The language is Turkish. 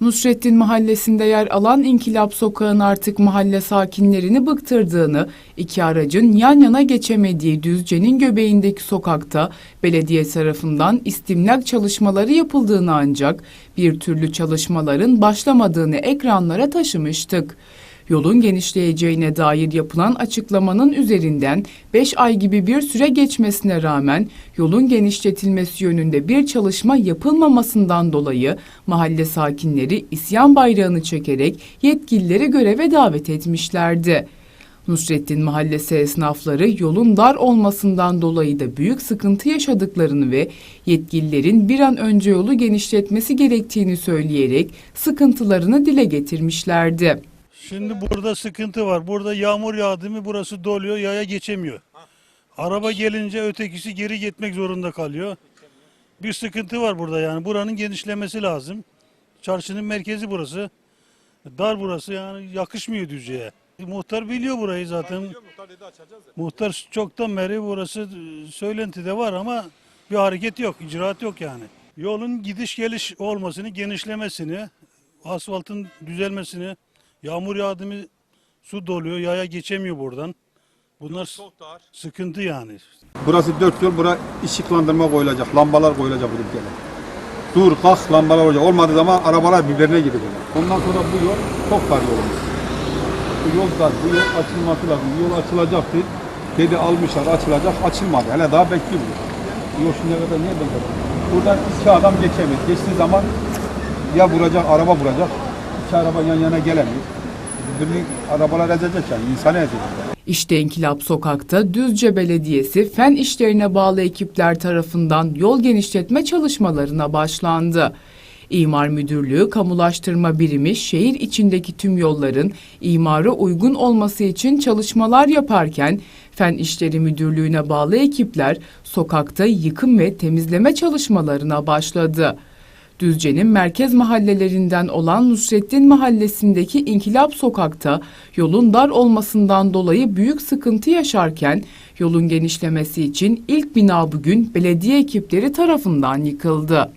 Nusrettin Mahallesi'nde yer alan İnkilap Sokağı'nın artık mahalle sakinlerini bıktırdığını, iki aracın yan yana geçemediği Düzce'nin göbeğindeki sokakta belediye tarafından istimlak çalışmaları yapıldığını ancak bir türlü çalışmaların başlamadığını ekranlara taşımıştık. Yolun genişleyeceğine dair yapılan açıklamanın üzerinden 5 ay gibi bir süre geçmesine rağmen yolun genişletilmesi yönünde bir çalışma yapılmamasından dolayı mahalle sakinleri isyan bayrağını çekerek yetkilileri göreve davet etmişlerdi. Nusrettin Mahallesi esnafları yolun dar olmasından dolayı da büyük sıkıntı yaşadıklarını ve yetkililerin bir an önce yolu genişletmesi gerektiğini söyleyerek sıkıntılarını dile getirmişlerdi. Şimdi burada sıkıntı var. Burada yağmur yağdı mı burası doluyor, yaya geçemiyor. Araba gelince ötekisi geri gitmek zorunda kalıyor. Bir sıkıntı var burada yani. Buranın genişlemesi lazım. Çarşının merkezi burası. Dar burası yani yakışmıyor Düzce'ye. Muhtar biliyor burayı zaten. Muhtar çoktan beri burası söylentide var ama bir hareket yok, icraat yok yani. Yolun gidiş geliş olmasını, genişlemesini, asfaltın düzelmesini, yağmur yağdı mı su doluyor, yaya geçemiyor buradan. Bunlar sıkıntı yani. Burası dört yol, bura ışıklandırma koyulacak, lambalar koyulacak bu ülkede. Dur kalk lambalar olacak. Olmadığı zaman arabalar birbirine gidecek. Ondan sonra bu yol çok dar yolumuz. Bu yol dar, bu yol açılması lazım. Bu yol açılacaktı. Dedi almışlar, açılacak, açılmadı. Hele daha bekliyor. Bu yol şimdiye kadar niye bekliyor? Buradan iki adam geçemez. Geçtiği zaman ya vuracak, araba vuracak. İki araba yan yana gelemiyor. Birbirini arabalar ezecek yani, insanı ezecek. İşte İnkılap Sokak'ta Düzce Belediyesi fen işlerine bağlı ekipler tarafından yol genişletme çalışmalarına başlandı. İmar Müdürlüğü Kamulaştırma Birimi şehir içindeki tüm yolların imara uygun olması için çalışmalar yaparken Fen İşleri Müdürlüğü'ne bağlı ekipler sokakta yıkım ve temizleme çalışmalarına başladı. Düzce'nin merkez mahallelerinden olan Nusrettin Mahallesi'ndeki İnkilap Sokak'ta yolun dar olmasından dolayı büyük sıkıntı yaşarken yolun genişlemesi için ilk bina bugün belediye ekipleri tarafından yıkıldı.